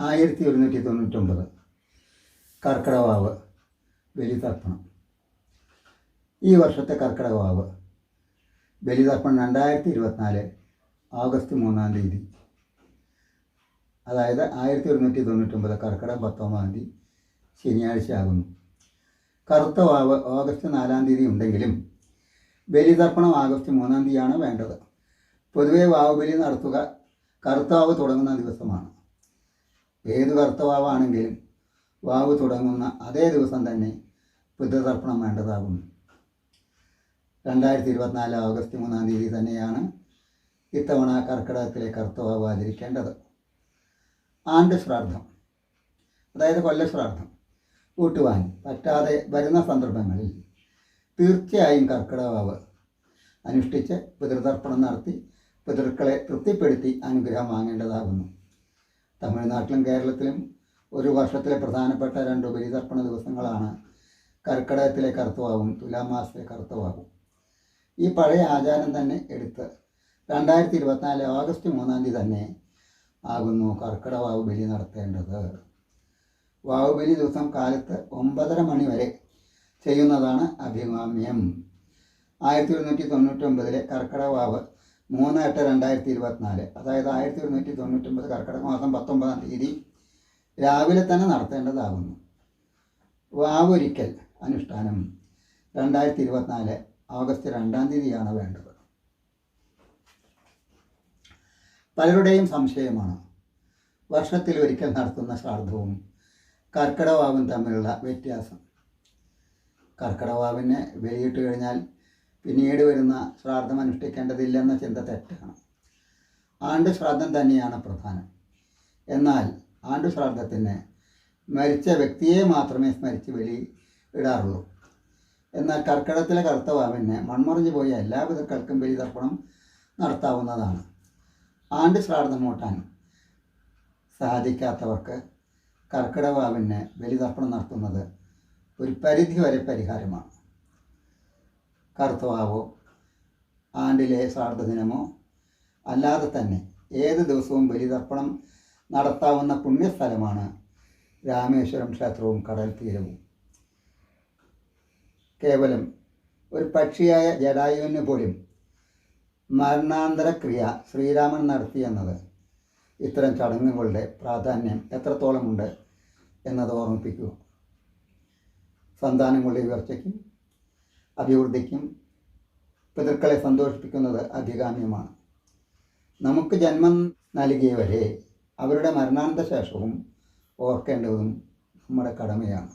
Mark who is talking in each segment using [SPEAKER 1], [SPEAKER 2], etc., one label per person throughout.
[SPEAKER 1] ആയിരത്തി ഒരുന്നൂറ്റി തൊണ്ണൂറ്റൊമ്പത് കർക്കിടവാവ് ബലിതർപ്പണം. ഈ വർഷത്തെ കർക്കിടവാവ് ബലിതർപ്പണം രണ്ടായിരത്തി ഇരുപത്തിനാല് ഓഗസ്റ്റ് മൂന്നാം തീയതി. അതായത് ആയിരത്തി ഒരുന്നൂറ്റി തൊണ്ണൂറ്റൊമ്പത് കർക്കിടകം പത്തൊമ്പതാം തീയതി ശനിയാഴ്ച ആകുന്നു കറുത്ത വാവ് ഓഗസ്റ്റ് നാലാം തീയതി ഉണ്ടെങ്കിലും ബലിതർപ്പണം ഓഗസ്റ്റ് മൂന്നാം തീയതിയാണ് വേണ്ടത്. പൊതുവേ വാവ് ബലി നടത്തുക കറുത്ത വാവ് തുടങ്ങുന്ന ദിവസമാണ്. ഏത് കറുത്ത വാവാണെങ്കിലും വാവ് തുടങ്ങുന്ന അതേ ദിവസം തന്നെ പിതൃതർപ്പണം വേണ്ടതാകുന്നു. രണ്ടായിരത്തി ഇരുപത്തിനാല് ഓഗസ്റ്റ് മൂന്നാം തീയതി തന്നെയാണ് ഇത്തവണ കർക്കിടകത്തിലെ കർത്തവാവ് ആചരിക്കേണ്ടത്. ആണ്ട് ശ്രാദ്ധം അതായത് കൊല്ലശ്രാദ്ധം കൂട്ടുവാൻ പറ്റാതെ വരുന്ന സന്ദർഭങ്ങളിൽ തീർച്ചയായും കർക്കിടവാവ് അനുഷ്ഠിച്ച് പിതൃതർപ്പണം നടത്തി പിതൃക്കളെ തൃപ്തിപ്പെടുത്തി അനുഗ്രഹം വാങ്ങേണ്ടതാകുന്നു. തമിഴ്നാട്ടിലും കേരളത്തിലും ഒരു വർഷത്തിലെ പ്രധാനപ്പെട്ട രണ്ട് ബലിതർപ്പണ ദിവസങ്ങളാണ് കർക്കിടകത്തിലെ തുലാം മാസത്തിലെ കറുത്തവാവും. ഈ പഴയ ആചാരം തന്നെ എടുത്ത് രണ്ടായിരത്തി ഇരുപത്തിനാല് ഓഗസ്റ്റ് മൂന്നാം തീയതി തന്നെ ആകുന്നു കർക്കിടവാവ് ബലി നടത്തേണ്ടത്. വാവുബലി ദിവസം കാലത്ത് ഒമ്പതര മണി വരെ ചെയ്യുന്നതാണ് അഭികാമ്യം. ആയിരത്തി ഒരുന്നൂറ്റി തൊണ്ണൂറ്റൊമ്പതിലെ കർക്കിടവാവ് മൂന്ന് എട്ട് രണ്ടായിരത്തി ഇരുപത്തിനാല് അതായത് ആയിരത്തി ഒരുന്നൂറ്റി തൊണ്ണൂറ്റൊമ്പത് കർക്കിടക മാസം പത്തൊമ്പതാം തീയതി രാവിലെ തന്നെ നടത്തേണ്ടതാകുന്നു. വാവൊരിക്കൽ അനുഷ്ഠാനം രണ്ടായിരത്തി ഇരുപത്തിനാല് ഓഗസ്റ്റ് രണ്ടാം തീയതിയാണ് വേണ്ടത്. പലരുടെയും സംശയമാണ്. വർഷത്തിൽ ഒരിക്കൽ നടത്തുന്ന ശ്രാദ്ധവും കർക്കിടവാവും തമ്മിലുള്ള വ്യത്യാസം. കർക്കിടവാവിനെ വെളിയിട്ട് കഴിഞ്ഞാൽ പിന്നീട് വരുന്ന ശ്രാദ്ധം അനുഷ്ഠിക്കേണ്ടതില്ലെന്ന ചിന്ത തെറ്റാണ്. ആണ്ട് ശ്രാദ്ധം തന്നെയാണ് പ്രധാനം. എന്നാൽ ആണ്ട് ശ്രാദ്ധത്തിന് മരിച്ച വ്യക്തിയെ മാത്രമേ സ്മരിച്ച് വെളി ഇടാറുള്ളൂ. എന്നാൽ കർക്കിടത്തിലെ കർത്തവാവിന് മൺമറിഞ്ഞു പോയ എല്ലാ പിതൃക്കൾക്കും ബലിതർപ്പണം നടത്താവുന്നതാണ്. ആണ്ട് ശ്രാദ്ധം മൂട്ടാൻ സാധിക്കാത്തവർക്ക് കർക്കിടവാവിന് ബലിതർപ്പണം നടത്തുന്നത് ഒരു പരിധി വരെ പരിഹാരമാണ്. കറുത്തവാവോ ആണ്ടിലെ ശ്രാദ്ധ ദിനമോ അല്ലാതെ തന്നെ ഏത് ദിവസവും ബലിതർപ്പണം നടത്താവുന്ന പുണ്യസ്ഥലമാണ് രാമേശ്വരം ക്ഷേത്രവും കടൽ തീരവും. കേവലം ഒരു പക്ഷിയായ ജഡായുവിന് പോലും മരണാന്തരക്രിയ ശ്രീരാമൻ നടത്തിയെന്നത് ഇത്തരം ചടങ്ങുകളുടെ പ്രാധാന്യം എത്രത്തോളമുണ്ട് എന്നത് ഓർമ്മിപ്പിക്കുക സന്താനങ്ങളുടെ ഉയർച്ചയ്ക്കും അഭിവൃദ്ധിക്കും പിതൃക്കളെ സന്തോഷിപ്പിക്കുന്നത് അഭികാമ്യമാണ്. നമുക്ക് ജന്മം നൽകിയവരെ അവരുടെ മരണാനന്തശേഷവും ഓർക്കേണ്ടതും നമ്മുടെ കടമയാണ്.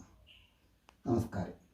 [SPEAKER 1] നമസ്കാരം.